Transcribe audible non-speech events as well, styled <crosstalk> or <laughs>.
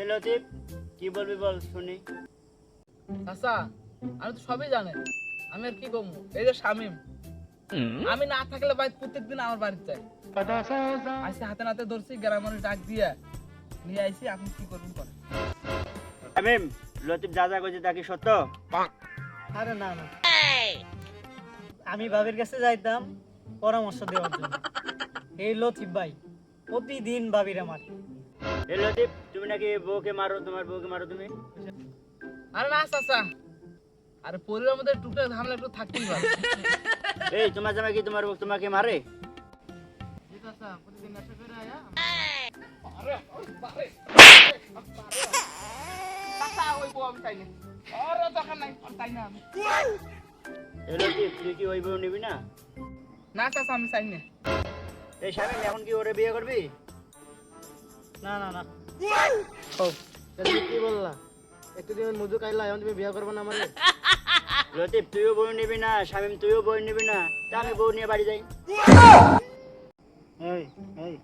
এ লতিফ কি বলবি বল শুনি। আচ্ছা আমি তো সবই জানেন আমি আর কি করব? এই যে শামিম। আমি না থাকলে ভাই প্রত্যেকদিন আমার বাড়িতে যাই। আইসি হাতে নাতে ধরছি গ্রামের ডাক দিয়ে নিয়ে আইসি আপনি কি করবেন করেন শামিম লতিফ যা যা কইছে তা কি সত্য? আরে না না। আমি ভাবির কাছে যাইতাম পরামর্শ দেওয়ার জন্য। এই লতিফ ভাই প্রতিদিন ভাবিরে মারে এ লতিফ তুমি নাকি বউকে মারো তোমার বউকে মারো তুমি? আরে না চাচা। আরে পরিবারের মধ্যে টুকটাক ঝামেলা একটু থাকতেই পারে। <laughs> এই তোমার জামাই কি তোমার বউ তোমাকে মারে? চাচা, প্রতিদিন নেশা করে আয়া, আরে, বারে, চাচা, ওই বউ আমি চাই না। ওর দরকার নাই, চাই না। আমি। এ লতিফ তুই কি ওই বউ নিবি না? না চাচা আমি চাই না। এই শামিম এখন কি ওরে বিয়ে করবি? না না না। কি বললা? একটু দিন মুজু কাইলা এখন তুমি বিয়া করবে না আমার লতিফ তুইও বই নিবি না শামিম তুইও বই নিবি না তা আমি বউ নিয়ে বাড়ি যাই। এই এই।